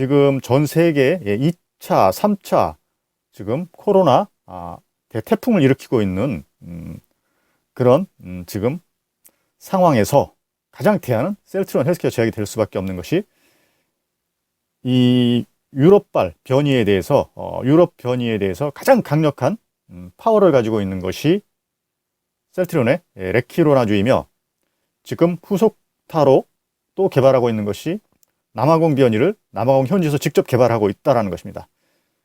지금 전 세계 2차, 3차 지금 코로나 아, 대태풍을 일으키고 있는 음, 그런 음, 지금 상황에서 가장 대안은 셀트리온 헬스케어 제약이 될 수밖에 없는 것이 이 유럽발 변이에 대해서 어, 유럽 변이에 대해서 가장 강력한 음, 파워를 가지고 있는 것이 셀트리온의 예, 레키로나주이며 지금 후속타로 또 개발하고 있는 것이 남아공 변이를 남아공 현지에서 직접 개발하고 있다라는 것입니다.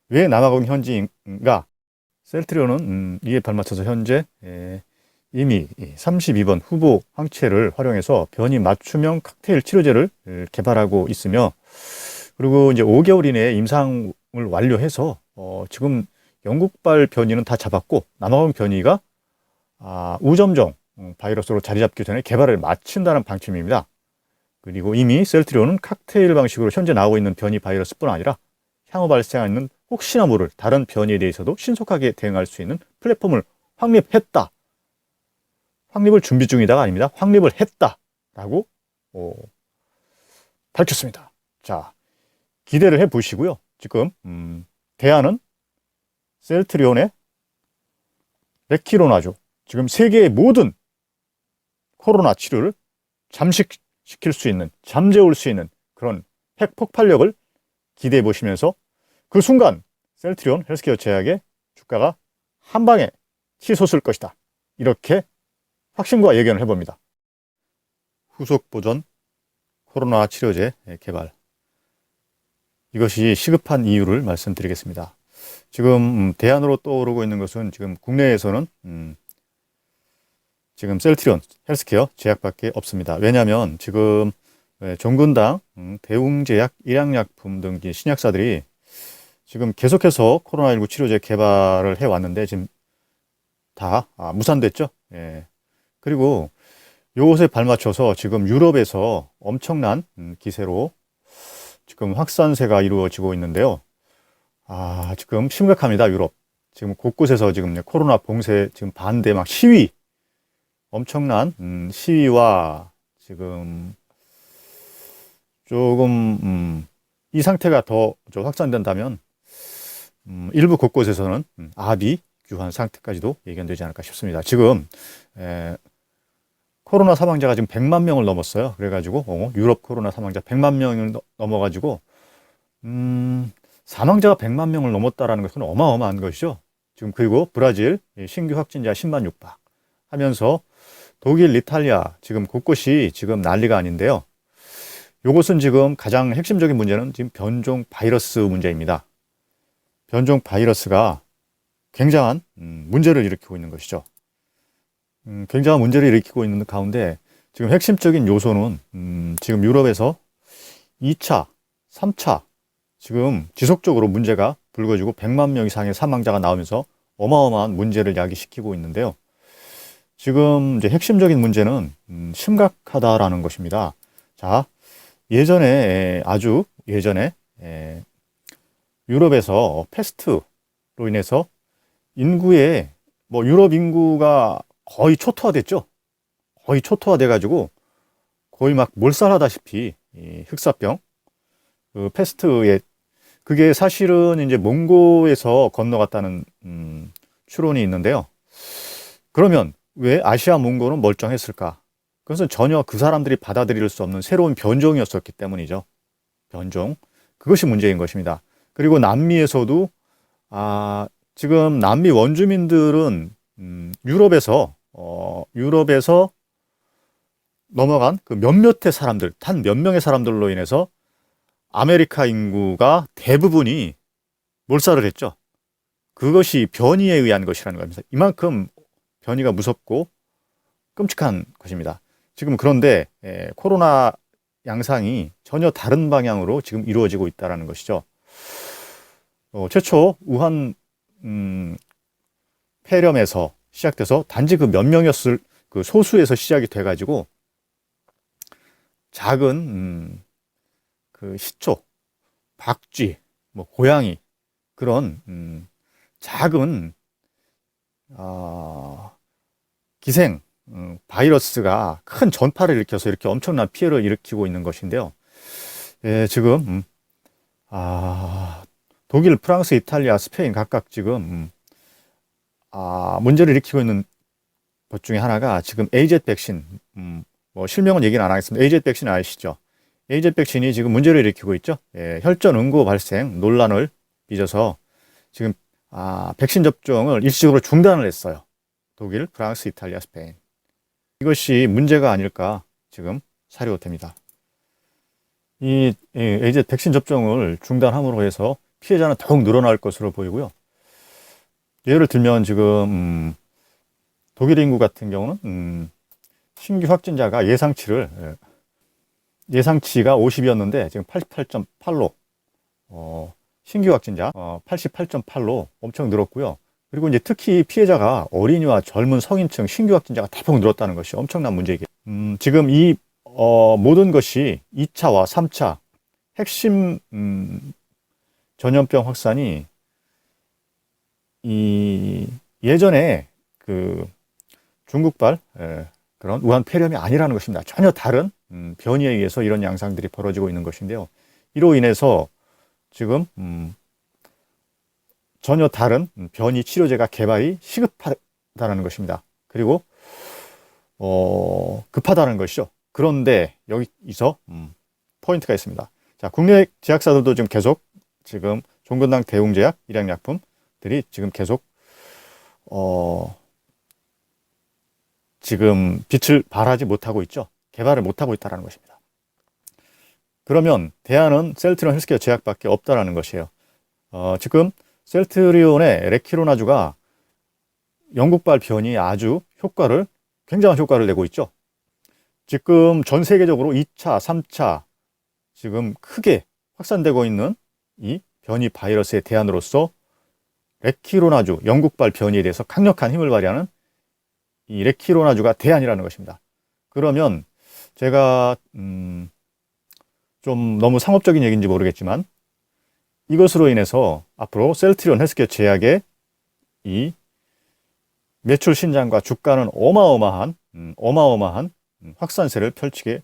왜 남아공 현지인가? 셀트리온은 음, 이에 발맞춰서 현재 예, 이미 32번 후보 항체를 활용해서 변이 맞춤형 칵테일 치료제를 예, 개발하고 있으며 그리고 이제 5개월 이내에 임상을 완료해서 어, 지금 영국발 변이는 다 잡았고 남아공 변이가 아, 우점종 음, 바이러스로 자리 잡기 전에 개발을 마친다는 방침입니다. 그리고 이미 셀트리온은 칵테일 방식으로 현재 나오고 있는 변이 바이러스뿐 아니라 향후 발생하는 혹시나 모를 다른 변이에 대해서도 신속하게 대응할 수 있는 플랫폼을 확립했다. 확립을 준비 중이다가 아닙니다. 확립을 했다라고 어, 밝혔습니다. 자, 기대를 해 보시고요. 지금 음, 대안은 셀트리온의 레키로나죠. 지금 세계의 모든 코로나 치료를 잠식 시킬 수 있는, 잠재울 수 있는 그런 핵 폭발력을 기대해 보시면서 그 순간 셀트리온 헬스케어 제약의 주가가 한 방에 치솟을 것이다. 이렇게 확신과 예견을 해봅니다. 후속 보전 코로나 치료제 개발. 이것이 시급한 이유를 말씀드리겠습니다. 지금 음, 대안으로 떠오르고 있는 것은 지금 국내에서는 음, 지금 셀트리온 헬스케어 제약밖에 없습니다. 왜냐하면 지금 예, 종근당, 음, 대웅제약, 일양약품 등 신약사들이 지금 계속해서 코로나19 치료제 개발을 해왔는데 지금 다 아, 무산됐죠. 예. 그리고 요것에 발맞춰서 지금 유럽에서 엄청난 음, 기세로 지금 확산세가 이루어지고 있는데요. 아, 지금 심각합니다, 유럽. 지금 곳곳에서 지금 코로나 봉쇄, 지금 반대 막 시위, 엄청난 음, 시위와 지금 조금 음, 이 상태가 더 확산된다면 음, 일부 곳곳에서는 음, 아비 규환 상태까지도 예견되지 않을까 싶습니다. 지금 에, 코로나 사망자가 지금 100만 명을 넘었어요. 그래가지고 어, 유럽 코로나 사망자 100만 명을 넘어가지고 음, 사망자가 100만 명을 넘었다라는 것은 어마어마한 것이죠. 지금 그리고 브라질 신규 확진자 10만 6박 하면서 독일, 이탈리아 지금 곳곳이 지금 난리가 아닌데요. 이것은 지금 가장 핵심적인 문제는 지금 변종 바이러스 문제입니다. 변종 바이러스가 굉장한 음, 문제를 일으키고 있는 것이죠. 음, 굉장한 문제를 일으키고 있는 가운데 지금 핵심적인 요소는 음, 지금 유럽에서 2차, 3차 지금 지속적으로 문제가 불거지고 100만 명 이상의 사망자가 나오면서 어마어마한 문제를 야기시키고 있는데요. 지금 이제 핵심적인 문제는 음, 심각하다라는 것입니다. 자, 예전에 아주 예전에 유럽에서 패스트로 인해서 인구의 뭐 유럽 인구가 거의 초토화됐죠. 거의 초토화돼 가지고 거의 막 몰살하다시피 흑사병 그 패스트에 그게 사실은 이제 몽고에서 건너갔다는 음, 추론이 있는데요. 그러면 왜 아시아 몽고는 멀쩡했을까? 그것은 전혀 그 사람들이 받아들일 수 없는 새로운 변종이었었기 때문이죠. 변종. 그것이 문제인 것입니다. 그리고 남미에서도 아, 지금 남미 원주민들은 음, 유럽에서 어, 유럽에서 넘어간 그 몇몇의 사람들, 단 몇 명의 사람들로 인해서 아메리카 인구가 대부분이 몰살을 했죠. 그것이 변이에 의한 것이라는 겁니다. 이만큼 변이가 무섭고 끔찍한 것입니다. 지금 그런데 에, 코로나 양상이 전혀 다른 방향으로 지금 이루어지고 있다는 것이죠. 어, 최초 우한 음, 폐렴에서 시작돼서 단지 그 몇 명이었을 그 소수에서 시작이 돼가지고 작은 음, 그 시초, 박쥐, 뭐 고양이 그런 음, 작은 어, 기생 음, 바이러스가 큰 전파를 일으켜서 이렇게 엄청난 피해를 일으키고 있는 것인데요. 예, 지금 음, 아, 독일, 프랑스, 이탈리아, 스페인 각각 지금 음, 아, 문제를 일으키고 있는 것 중에 하나가 지금 AZ 백신, 음, 뭐 실명은 얘기는 안 하겠습니다. AZ 백신 아시죠? AZ 백신이 지금 문제를 일으키고 있죠. 예, 혈전 응고 발생 논란을 빚어서 지금 아, 백신 접종을 일시적으로 중단을 했어요. 독일, 프랑스, 이탈리아, 스페인. 이것이 문제가 아닐까 지금 사료됩니다. 이 AZ 백신 접종을 중단함으로 해서 피해자는 더욱 늘어날 것으로 보이고요. 예를 들면 지금 음, 독일 인구 같은 경우는 음, 신규 확진자가 예상치를 예, 예상치가 50이었는데 지금 88.8로 어, 신규 확진자 어, 88.8로 엄청 늘었고요. 그리고 이제 특히 피해자가 어린이와 젊은 성인층 신규 확진자가 대폭 늘었다는 것이 엄청난 문제이기. 음, 지금 이 어, 모든 것이 2차와 3차 핵심 음, 전염병 확산이 이 예전에 그 중국발 예, 그런 우한 폐렴이 아니라는 것입니다. 전혀 다른 음, 변이에 의해서 이런 양상들이 벌어지고 있는 것인데요. 이로 인해서 지금 음, 전혀 다른 변이 치료제가 개발이 시급하다는 것입니다. 그리고 어, 급하다는 것이죠. 그런데 여기서 음, 포인트가 있습니다. 자, 국내 제약사들도 지금 계속 지금 종근당 대웅제약, 일양약품들이 지금 계속 어, 지금 빛을 발하지 못하고 있죠. 개발을 못하고 있다는 것입니다. 그러면 대안은 셀트리온 헬스케어 제약밖에 없다라는 것이에요. 어, 지금 셀트리온의 레키로나주가 영국발 변이 아주 효과를 굉장한 효과를 내고 있죠. 지금 전 세계적으로 2차, 3차 지금 크게 확산되고 있는 이 변이 바이러스의 대안으로서 레키로나주 영국발 변이에 대해서 강력한 힘을 발휘하는 이 레키로나주가 대안이라는 것입니다. 그러면 제가 음, 좀 너무 상업적인 얘기인지 모르겠지만 이것으로 인해서 앞으로 셀트리온 헬스케어 제약의 이 매출 신장과 주가는 어마어마한 음, 어마어마한 음, 확산세를 펼치게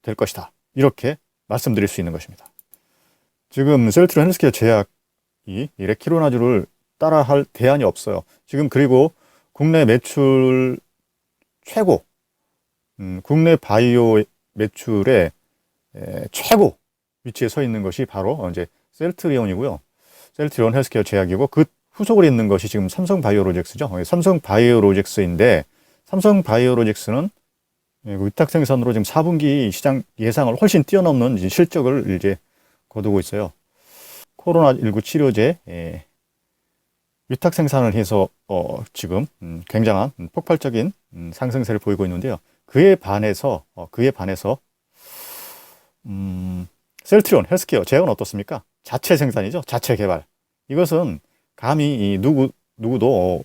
될 것이다. 이렇게 말씀드릴 수 있는 것입니다. 지금 셀트리온 헬스케어 제약이 레키로나주를 따라할 대안이 없어요. 지금 그리고 국내 매출 최고, 음, 국내 바이오 매출의 에, 최고 위치에 서 있는 것이 바로 이제 셀트리온이고요. 셀트리온 헬스케어 제약이고 그 후속을 잇는 것이 지금 삼성 바이오로직스죠. 삼성 바이오로직스인데 삼성 바이오로직스는 예, 그 위탁 생산으로 지금 4분기 시장 예상을 훨씬 뛰어넘는 실적을 이제 거두고 있어요. 코로나19 치료제 예, 위탁 생산을 해서 어, 지금 음, 굉장한 음, 폭발적인 음, 상승세를 보이고 있는데요. 그에 반해서 어, 그에 반해서 음, 셀트리온 헬스케어 제약은 어떻습니까? 자체 생산이죠. 자체 개발. 이것은 감히 이 누구 누구도 어,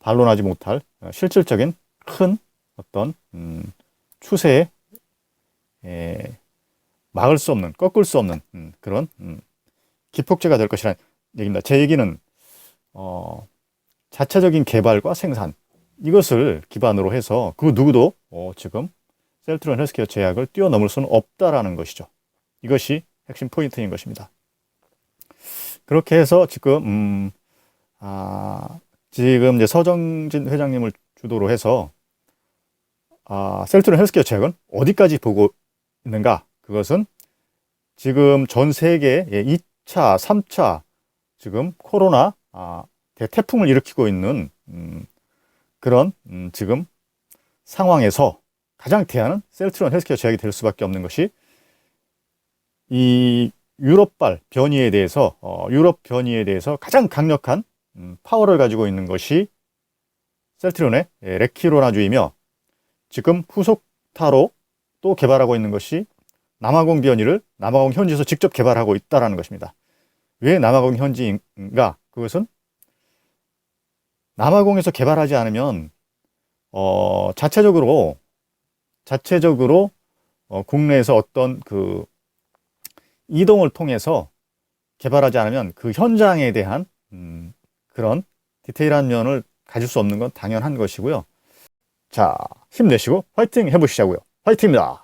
반론하지 못할 어, 실질적인 큰 어떤 음, 추세에 에, 막을 수 없는 꺾을 수 없는 음, 그런 음, 기폭제가 될 것이라는 얘기입니다. 제 얘기는 어, 자체적인 개발과 생산 이것을 기반으로 해서 그 누구도 어, 지금 셀트론 헬스케어 제약을 뛰어넘을 수는 없다라는 것이죠. 이것이 핵심 포인트인 것입니다. 그렇게 해서 지금 음, 아, 지금 이제 서정진 회장님을 주도로 해서 아, 셀트론 헬스케어 제약은 어디까지 보고 있는가? 그것은 지금 전 세계 2차, 3차 지금 코로나 아, 대태풍을 일으키고 있는 음, 그런 음, 지금 상황에서 가장 대안은 셀트론 헬스케어 제약이 될 수밖에 없는 것이 이 유럽발 변이에 대해서 어, 유럽 변이에 대해서 가장 강력한 음, 파워를 가지고 있는 것이 셀트론의 예, 레키로나주이며 지금 후속타로 또 개발하고 있는 것이 남아공 변이를 남아공 현지에서 직접 개발하고 있다는 것입니다. 왜 남아공 현지인가? 그것은 남아공에서 개발하지 않으면 어, 자체적으로 자체적으로 어, 국내에서 어떤 그 이동을 통해서 개발하지 않으면 그 현장에 대한 음, 그런 디테일한 면을 가질 수 없는 건 당연한 것이고요. 자, 힘내시고 화이팅 해보시자고요. 화이팅입니다.